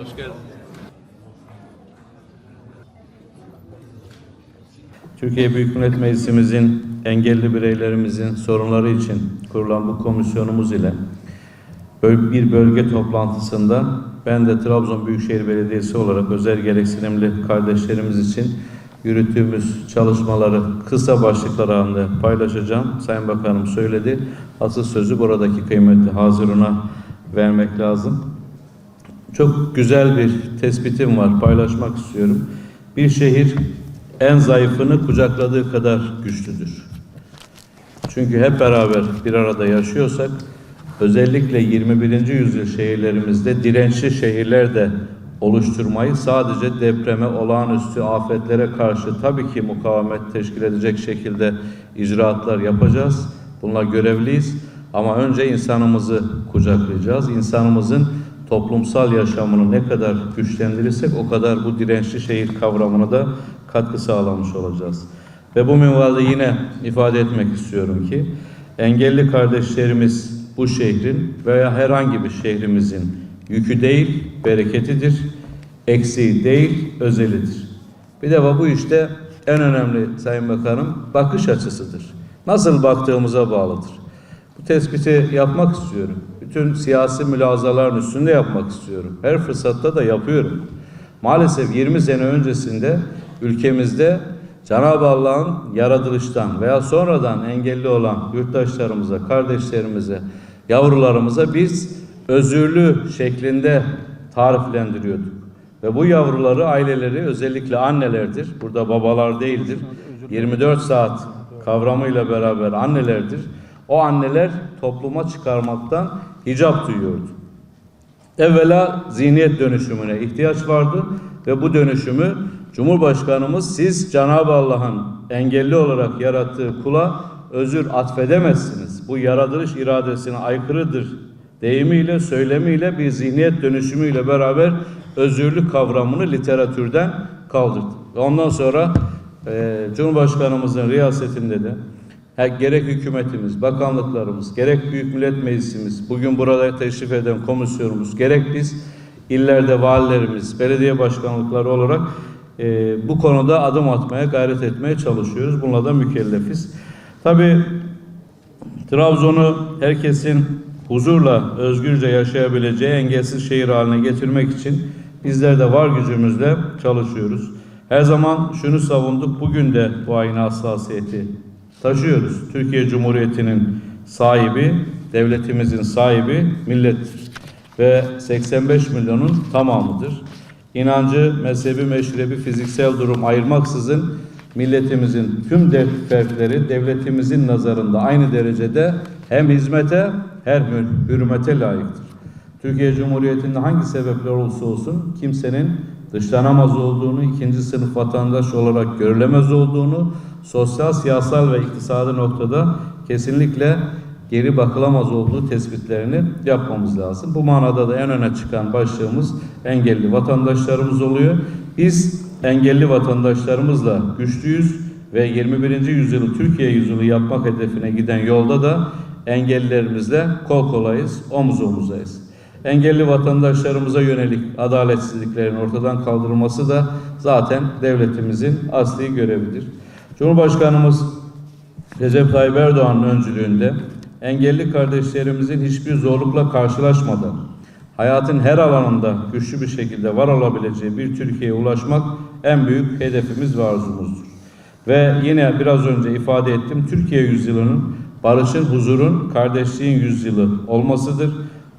Hoş geldin. Türkiye Büyük Millet Meclisimizin engelli bireylerimizin sorunları için kurulan bu komisyonumuz ile bir bölge toplantısında ben de Trabzon Büyükşehir Belediyesi olarak özel gereksinimli kardeşlerimiz için yürüttüğümüz çalışmaları kısa başlıklar halinde paylaşacağım. Sayın Bakanım söyledi. Asıl sözü buradaki kıymetli Hazirun'a vermek lazım. Çok güzel bir tespitim var, paylaşmak istiyorum. Bir şehir en zayıfını kucakladığı kadar güçlüdür. Çünkü hep beraber bir arada yaşıyorsak, özellikle 21. yüzyıl şehirlerimizde dirençli şehirler de oluşturmayı sadece depreme, olağanüstü afetlere karşı tabii ki mukavemet teşkil edecek şekilde icraatlar yapacağız. Bunlar görevliyiz. Ama önce insanımızı kucaklayacağız. İnsanımızın toplumsal yaşamını ne kadar güçlendirirsek o kadar bu dirençli şehir kavramına da katkı sağlamış olacağız. Ve bu minvalde yine ifade etmek istiyorum ki engelli kardeşlerimiz bu şehrin veya herhangi bir şehrimizin yükü değil, bereketidir, eksiği değil, özelidir. Bir de bu işte en önemli Sayın Bakanım bakış açısıdır. Nasıl baktığımıza bağlıdır. Bu tespiti yapmak istiyorum. Bütün siyasi mülazaların üstünde yapmak istiyorum. Her fırsatta da yapıyorum. Maalesef 20 sene öncesinde ülkemizde Cenab-ı Allah'ın yaratılıştan veya sonradan engelli olan yurttaşlarımıza, kardeşlerimize, yavrularımıza biz özürlü şeklinde tariflendiriyorduk. Ve bu yavruları, aileleri özellikle annelerdir. Burada babalar değildir. 24 saat kavramıyla beraber annelerdir. O anneler topluma çıkarmaktan hicap duyuyordu. Evvela zihniyet dönüşümüne ihtiyaç vardı ve bu dönüşümü Cumhurbaşkanımız siz Cenab-ı Allah'ın engelli olarak yarattığı kula özür atfedemezsiniz. Bu yaratılış iradesine aykırıdır deyimiyle, söylemiyle bir zihniyet dönüşümüyle beraber özürlü kavramını literatürden kaldırdı. Ondan sonra e, Cumhurbaşkanımızın riyasetinde de gerek hükümetimiz, bakanlıklarımız, gerek Büyük Millet Meclisimiz, bugün burada teşrif eden komisyonumuz, gerek biz illerde valilerimiz, belediye başkanlıkları olarak e, bu konuda adım atmaya, gayret etmeye çalışıyoruz. Bununla da mükellefiz. Tabii Trabzon'u herkesin huzurla, özgürce yaşayabileceği engelsiz şehir haline getirmek için bizler de var gücümüzle çalışıyoruz. Her zaman şunu savunduk, bugün de bu aynı hassasiyeti taşıyoruz. Türkiye Cumhuriyeti'nin sahibi, devletimizin sahibi millettir. Ve 85 milyonun tamamıdır. İnancı, mezhebi, meşrebi, fiziksel durum ayırmaksızın milletimizin tüm fertleri devletimizin nazarında aynı derecede hem hizmete hem hür- hürmete layıktır. Türkiye Cumhuriyeti'nde hangi sebepler olursa olsun kimsenin dışlanamaz olduğunu, ikinci sınıf vatandaş olarak görülemez olduğunu, sosyal, siyasal ve iktisadi noktada kesinlikle geri bakılamaz olduğu tespitlerini yapmamız lazım. Bu manada da en öne çıkan başlığımız engelli vatandaşlarımız oluyor. Biz engelli vatandaşlarımızla güçlüyüz ve 21. yüzyılı Türkiye yüzyılı yapmak hedefine giden yolda da engellilerimizle kol kolayız, omuz omuzayız. Engelli vatandaşlarımıza yönelik adaletsizliklerin ortadan kaldırılması da zaten devletimizin asli görevidir. Cumhurbaşkanımız Recep Tayyip Erdoğan'ın öncülüğünde engelli kardeşlerimizin hiçbir zorlukla karşılaşmadan hayatın her alanında güçlü bir şekilde var olabileceği bir Türkiye'ye ulaşmak en büyük hedefimiz ve arzumuzdur. Ve yine biraz önce ifade ettim Türkiye yüzyılının barışın, huzurun, kardeşliğin yüzyılı olmasıdır.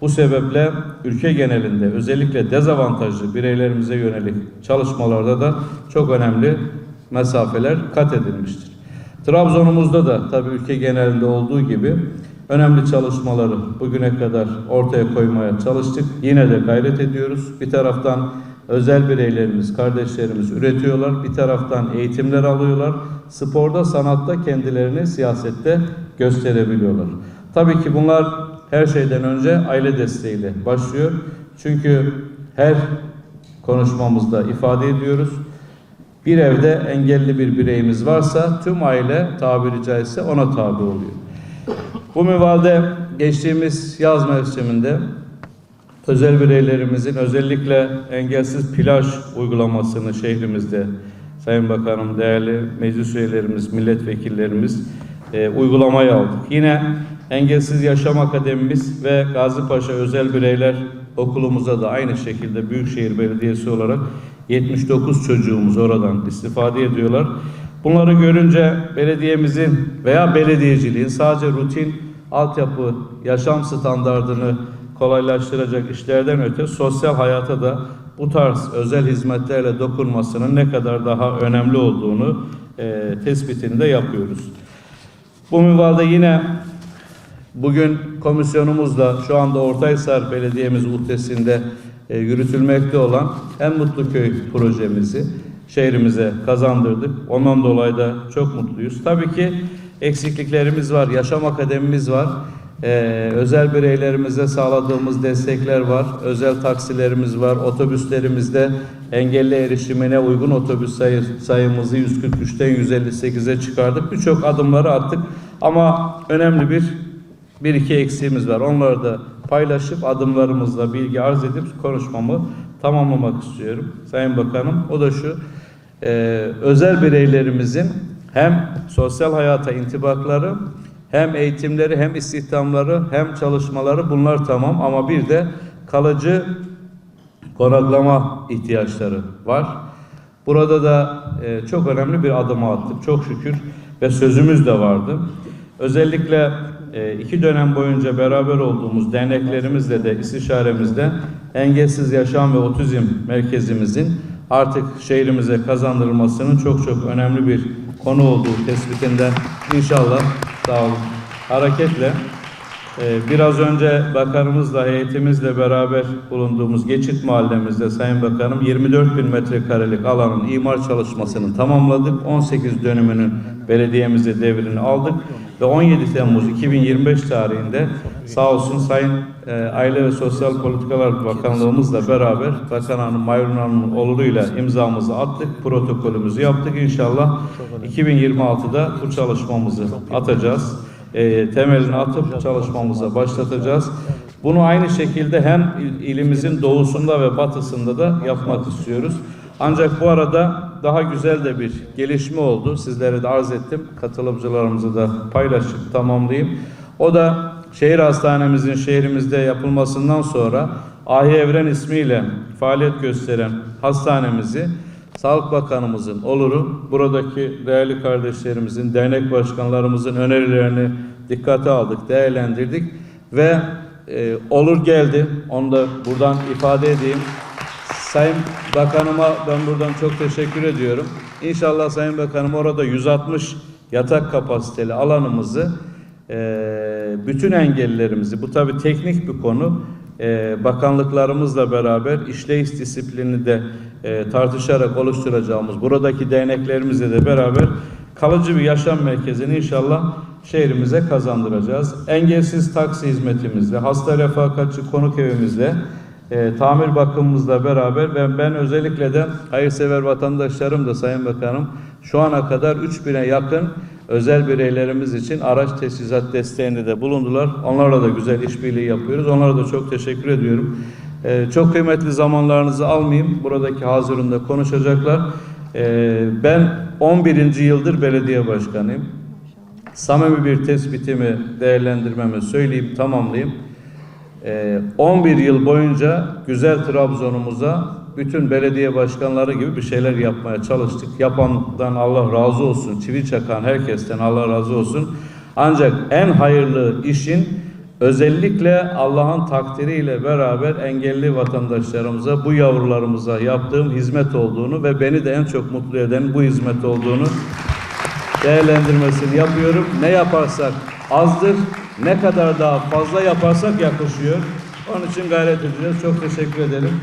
Bu sebeple ülke genelinde özellikle dezavantajlı bireylerimize yönelik çalışmalarda da çok önemli mesafeler kat edilmiştir. Trabzon'umuzda da tabii ülke genelinde olduğu gibi önemli çalışmaları bugüne kadar ortaya koymaya çalıştık. Yine de gayret ediyoruz. Bir taraftan özel bireylerimiz, kardeşlerimiz üretiyorlar. Bir taraftan eğitimler alıyorlar. Sporda, sanatta kendilerini siyasette gösterebiliyorlar. Tabii ki bunlar her şeyden önce aile desteğiyle başlıyor. Çünkü her konuşmamızda ifade ediyoruz. Bir evde engelli bir bireyimiz varsa tüm aile tabiri caizse ona tabi oluyor. Bu minvalde geçtiğimiz yaz mevsiminde özel bireylerimizin özellikle engelsiz plaj uygulamasını şehrimizde Sayın Bakanım, değerli meclis üyelerimiz, milletvekillerimiz e, uygulamaya aldık. Yine Engelsiz Yaşam Akademimiz ve Gazi Paşa Özel Bireyler Okulumuza da aynı şekilde Büyükşehir Belediyesi olarak 79 çocuğumuz oradan istifade ediyorlar. Bunları görünce belediyemizin veya belediyeciliğin sadece rutin altyapı, yaşam standardını kolaylaştıracak işlerden öte sosyal hayata da bu tarz özel hizmetlerle dokunmasının ne kadar daha önemli olduğunu e, tespitini de yapıyoruz. Bu minvalde yine bugün komisyonumuzla şu anda Ortaysar Belediyemiz uhdesinde e, yürütülmekte olan En Mutlu Köy projemizi şehrimize kazandırdık. Ondan dolayı da çok mutluyuz. Tabii ki eksikliklerimiz var. Yaşam akademimiz var. Ee, özel bireylerimize sağladığımız destekler var. Özel taksilerimiz var. Otobüslerimizde engelli erişimine uygun otobüs sayı, sayımızı 143'ten 158'e çıkardık. Birçok adımları attık. Ama önemli bir bir iki eksiğimiz var. Onları da paylaşıp adımlarımızla bilgi arz edip konuşmamı tamamlamak istiyorum. Sayın Bakanım o da şu. e, özel bireylerimizin hem sosyal hayata intibakları hem eğitimleri hem istihdamları hem çalışmaları bunlar tamam ama bir de kalıcı konaklama ihtiyaçları var. Burada da e, çok önemli bir adım attık çok şükür ve sözümüz de vardı. Özellikle iki dönem boyunca beraber olduğumuz derneklerimizle de istişaremizde engelsiz yaşam ve otizm merkezimizin artık şehrimize kazandırılmasının çok çok önemli bir konu olduğu tespitinden inşallah sağ olun hareketle ee, Biraz önce bakanımızla, heyetimizle beraber bulunduğumuz Geçit Mahallemizde Sayın Bakanım 24 bin metrekarelik alanın imar çalışmasını tamamladık. 18 dönümünün belediyemize devrini aldık ve 17 Temmuz 2025 tarihinde sağ olsun Sayın e, Aile ve Sosyal Politikalar Bakanlığımızla beraber Bakan Hanım Mayrun Hanım'ın oluruyla imzamızı attık, protokolümüzü yaptık. İnşallah 2026'da bu çalışmamızı atacağız e, temelini atıp çalışmamıza başlatacağız. Bunu aynı şekilde hem il- ilimizin doğusunda ve batısında da yapmak istiyoruz. Ancak bu arada daha güzel de bir gelişme oldu. Sizlere de arz ettim. Katılımcılarımızı da paylaşıp tamamlayayım. O da şehir hastanemizin şehrimizde yapılmasından sonra Ahi Evren ismiyle faaliyet gösteren hastanemizi Sağlık Bakanımızın oluru, buradaki değerli kardeşlerimizin, dernek başkanlarımızın önerilerini dikkate aldık, değerlendirdik ve e, olur geldi. Onu da buradan ifade edeyim. Sayın Bakanıma ben buradan çok teşekkür ediyorum. İnşallah Sayın Bakanım orada 160 yatak kapasiteli alanımızı e, bütün engellilerimizi, bu tabi teknik bir konu, e, bakanlıklarımızla beraber işleyiş disiplini de e, tartışarak oluşturacağımız buradaki derneklerimizle de beraber kalıcı bir yaşam merkezini inşallah şehrimize kazandıracağız. Engelsiz taksi hizmetimizle, hasta refakatçi konuk evimizle, e, tamir bakımımızla beraber ve ben özellikle de hayırsever vatandaşlarım da Sayın Bakanım şu ana kadar 3000'e yakın özel bireylerimiz için araç teçhizat desteğinde de bulundular. Onlarla da güzel işbirliği yapıyoruz. Onlara da çok teşekkür ediyorum. Ee, çok kıymetli zamanlarınızı almayayım. Buradaki hazırında konuşacaklar. Ee, ben 11. yıldır belediye başkanıyım. Samimi bir tespitimi, değerlendirmemi söyleyeyim, tamamlayayım. Ee, 11 yıl boyunca güzel Trabzon'umuza bütün belediye başkanları gibi bir şeyler yapmaya çalıştık. Yapandan Allah razı olsun, çivi çakan herkesten Allah razı olsun. Ancak en hayırlı işin özellikle Allah'ın takdiriyle beraber engelli vatandaşlarımıza, bu yavrularımıza yaptığım hizmet olduğunu ve beni de en çok mutlu eden bu hizmet olduğunu değerlendirmesini yapıyorum. Ne yaparsak azdır, ne kadar daha fazla yaparsak yakışıyor. Onun için gayret edeceğiz. Çok teşekkür ederim.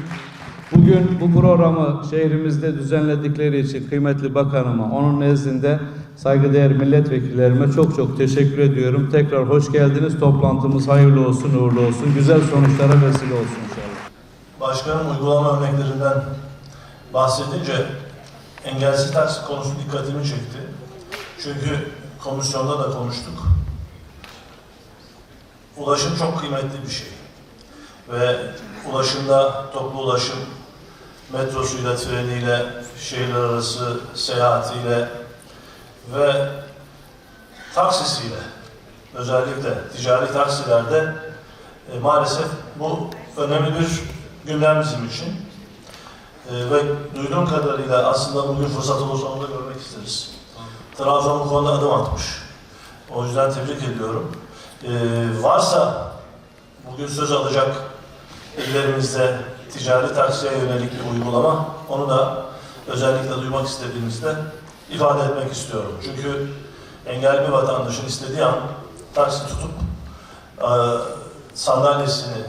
Bugün bu programı şehrimizde düzenledikleri için kıymetli bakanıma, onun nezdinde saygıdeğer milletvekillerime çok çok teşekkür ediyorum. Tekrar hoş geldiniz. Toplantımız hayırlı olsun, uğurlu olsun. Güzel sonuçlara vesile olsun inşallah. Başkanım uygulama örneklerinden bahsedince engelsiz taksi konusu dikkatimi çekti. Çünkü komisyonda da konuştuk. Ulaşım çok kıymetli bir şey. ve ulaşımda toplu ulaşım metrosuyla, treniyle, şehirler arası seyahatiyle ve taksisiyle özellikle ticari taksilerde e, maalesef bu önemli bir gündem bizim için. E, ve duyduğum kadarıyla aslında bugün fırsat olursa onu da görmek isteriz. Trabzon bu konuda adım atmış. O yüzden tebrik ediyorum. E, varsa bugün söz alacak illerimizde ticari taksiye yönelik bir uygulama, onu da özellikle duymak istediğimizde ifade etmek istiyorum. Çünkü engelli bir vatandaşın istediği an taksi tutup e, sandalyesini,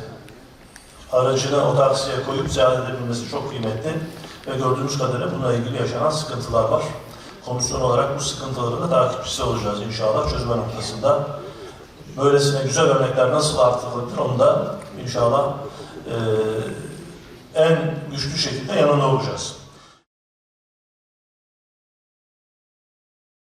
aracını o taksiye koyup seyahat edebilmesi çok kıymetli ve gördüğümüz kadarıyla bununla ilgili yaşanan sıkıntılar var. Komisyon olarak bu sıkıntıların da takipçisi olacağız inşallah çözme noktasında. Böylesine güzel örnekler nasıl artırılır onu da inşallah e, en güçlü şekilde yanında olacağız.